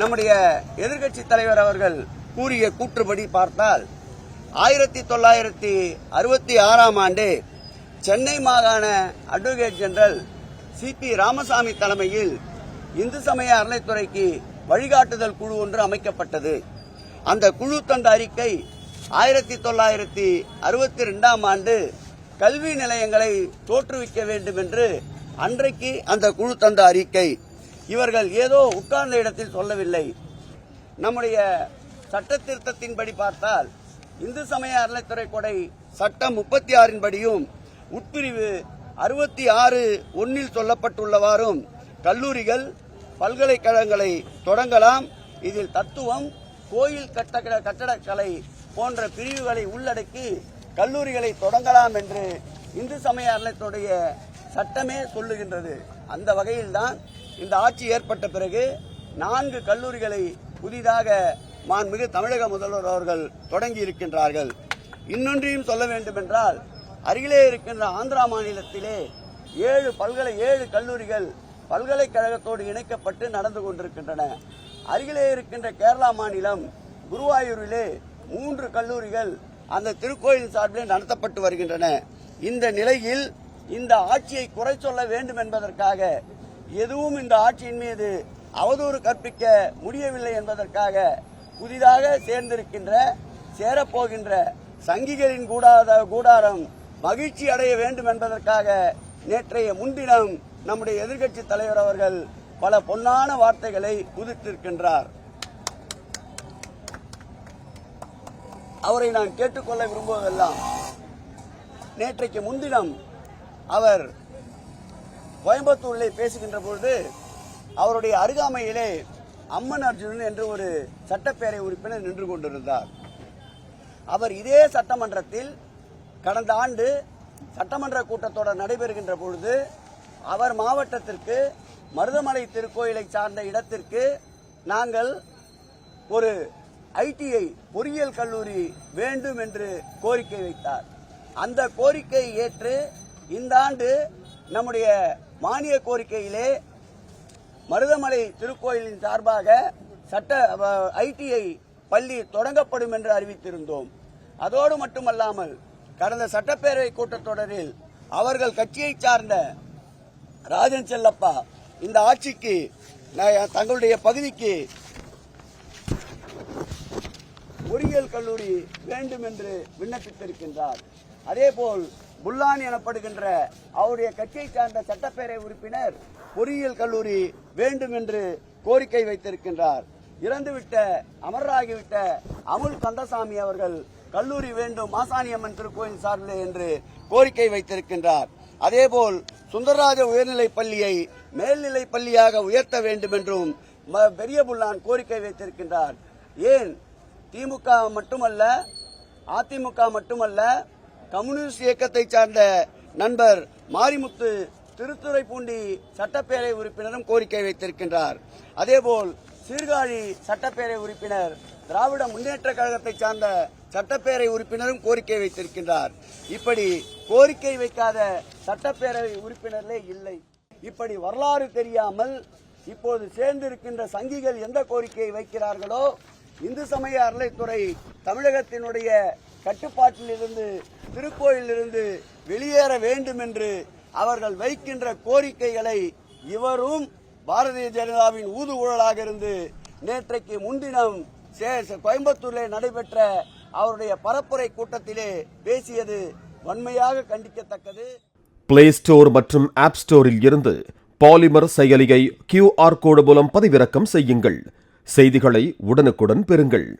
நம்முடைய எதிர்க்கட்சி தலைவர் அவர்கள் கூறிய கூற்றுப்படி பார்த்தால் ஆயிரத்தி தொள்ளாயிரத்தி அறுபத்தி ஆறாம் ஆண்டு சென்னை மாகாண advocate general C P Ramasamy தலைமையில் இந்து சமய அறநிலைத்துறைக்கு வழிகாட்டுதல் குழு ஒன்று அமைக்கப்பட்டது. அந்த குழு தந்த அறிக்கை ஆயிரத்தி தொள்ளாயிரத்தி அறுபத்தி ரெண்டாம் ஆண்டு கல்வி நிலையங்களை தோற்றுவிக்க வேண்டும் என்று அன்றைக்கு அந்த குழு தந்த அறிக்கை. இவர்கள் ஏதோ உட்கார்ந்த இடத்தில் சொல்லவில்லை. நம்முடைய சட்ட திருத்தத்தின்படி பார்த்தால் இந்து சமய அறநிலைத்துறை கொடை சட்டம் முப்பத்தி ஆறின் படியும் உட்பிரிவு அறுபத்தி ஆறு ஒன்னில் சொல்லப்பட்டுள்ளவாறும் கல்லூரிகள் பல்கலைக்கழகங்களை தொடங்கலாம். இதில் தத்துவம் கோயில் கட்டட கட்டடக்கலை போன்ற பிரிவுகளை உள்ளடக்கி கல்லூரிகளை தொடங்கலாம் என்று இந்து சமய அறநிலையத்துடைய சட்டமே சொல்லுகின்றது. அந்த வகையில்தான் இந்த ஆட்சி ஏற்பட்ட பிறகு நான்கு கல்லூரிகளை புதிதாக மாண்புமிகு தமிழக முதல்வர் அவர்கள் தொடங்கி இருக்கின்றார்கள். இன்னொன்றையும் சொல்ல வேண்டும் என்றால் அருகிலே இருக்கின்ற ஆந்திரா மாநிலத்திலே ஏழு பல்கலை ஏழு கல்லூரிகள் பல்கலைக்கழகத்தோடு இணைக்கப்பட்டு நடந்து கொண்டிருக்கின்றன. அருகிலே இருக்கின்ற கேரளா மாநிலம் குருவாயூரிலே மூன்று கல்லூரிகள் அந்த திருக்கோயில் சார்பிலே நடத்தப்பட்டு வருகின்றன. இந்த நிலையில் இந்த ஆட்சியை குறை சொல்ல வேண்டும் என்பதற்காக எதுவும் இந்த ஆட்சியின் மீது அவதூறு கற்பிக்க முடியவில்லை என்பதற்காக புதிதாக சேர்ந்திருக்கின்ற சேரப்போகின்ற சங்கிகளின் கூடாத கூடாரம் மகிழ்ச்சி அடைய வேண்டும் என்பதற்காக நேற்றைய முன்தினம் நம்முடைய எதிர்க்கட்சி தலைவர் அவர்கள் பல பொன்னான வார்த்தைகளை உதிர்த்திருக்கின்றார். அவரை நான் கேட்டுக்கொள்ள விரும்புவதெல்லாம் நேற்றைக்கு முன்தினம் அவர் கோயம்புத்தூரிலே பேசுகின்ற பொழுது அவருடைய அருகாமையிலே அம்மன் அர்ஜுனன் என்று ஒரு சட்டப்பேரவை உறுப்பினர் நின்று கொண்டிருந்தார். அவர் இதே சட்டமன்றத்தில் கடந்த ஆண்டு சட்டமன்ற கூட்டத்தொடர் நடைபெறுகின்ற பொழுது அவர் மாவட்டத்திற்கு மருதமலை திருக்கோயிலை சார்ந்த இடத்திற்கு நாங்கள் ஒரு ஐடிஐ பொறியியல் கல்லூரி வேண்டும் என்று கோரிக்கை வைத்தார். அந்த கோரிக்கையை ஏற்று இந்த ஆண்டு நம்முடைய மானிய கோரிக்கையிலே மருதமலை திருக்கோயிலின் சார்பாக சட்ட ஐடிஐ பள்ளி தொடங்கப்படும் என்று அறிவித்திருந்தோம். அதோடு மட்டுமல்லாமல் கடந்த சட்டப்பேரவை கூட்டத்தொடரில் அவர்கள் கட்சியை சார்ந்த ராஜன் செல்லப்பா இந்த ஆட்சிக்கு நான் தங்களுடைய பகுதிக்கு பொறியியல் கல்லூரி வேண்டும் என்று விண்ணப்பித்திருக்கின்றார். அதேபோல் புல்லான் எனப்படுகின்ற அவருடைய கட்சியை சார்ந்த சட்டப்பேரவை உறுப்பினர் பொறியியல் கல்லூரி வேண்டும் என்று கோரிக்கை வைத்திருக்கின்றார். இறந்துவிட்ட அமரராகிவிட்ட அமுல் கந்தசாமி அவர்கள் கல்லூரி வேண்டும் மாசாணியம்மன் திருக்கோயில் சார்பிலே என்று கோரிக்கை வைத்திருக்கின்றார். அதேபோல் சுந்தரராஜ உயர்நிலைப் பள்ளியை மேல்நிலைப் பள்ளியாக உயர்த்த வேண்டும் என்றும் ம- பெரிய புல்லான் கோரிக்கை வைத்திருக்கின்றார். ஏன்? திமுக மட்டுமல்ல அதிமுக மட்டுமல்ல கம்யூனிஸ்ட் இயக்கத்தை சார்ந்த நண்பர் மாரிமுத்து திருத்துறைப்பூண்டி சட்டப்பேரவை உறுப்பினரும் கோரிக்கை வைத்திருக்கின்றார். அதேபோல் சீர்காழி சட்டப்பேரவை உறுப்பினர் திராவிட முன்னேற்ற கழகத்தை சார்ந்த சட்டப்பேரவை உறுப்பினரும் கோரிக்கை வைத்திருக்கின்றார். இப்படி கோரிக்கை வைக்காத சட்டப்பேரவை உறுப்பினர்களே இல்லை. இப்படி வரலாறு தெரியாமல் இப்போது சேர்ந்திருக்கின்ற சங்கிகள் எந்த கோரிக்கையை வைக்கிறார்களோ இந்து சமய அறநிலைத்துறை தமிழகத்தினுடைய கட்டுப்பாட்டிலிருந்து திருக்கோயிலிருந்து வெளியேற வேண்டும் என்று அவர்கள் வைக்கின்ற கோரிக்கைகளை இவரும் பாரதிய ஜனதாவின் ஊதுகுழலாக இருந்து நேற்றைக்கு முன்தினம் சே- கோயம்புத்தூரில் நடைபெற்ற அவருடைய பரப்புரை கூட்டத்திலே பேசியது வன்மையாக கண்டிக்கத்தக்கது. பிளே ஸ்டோர் மற்றும் ஆப் ஸ்டோரில் இருந்து பாலிமர் செயலியை கியூஆர் கோடு மூலம் பதிவிறக்கம் செய்யுங்கள். செய்திகளை உடனுக்குடன் பெறுங்கள்.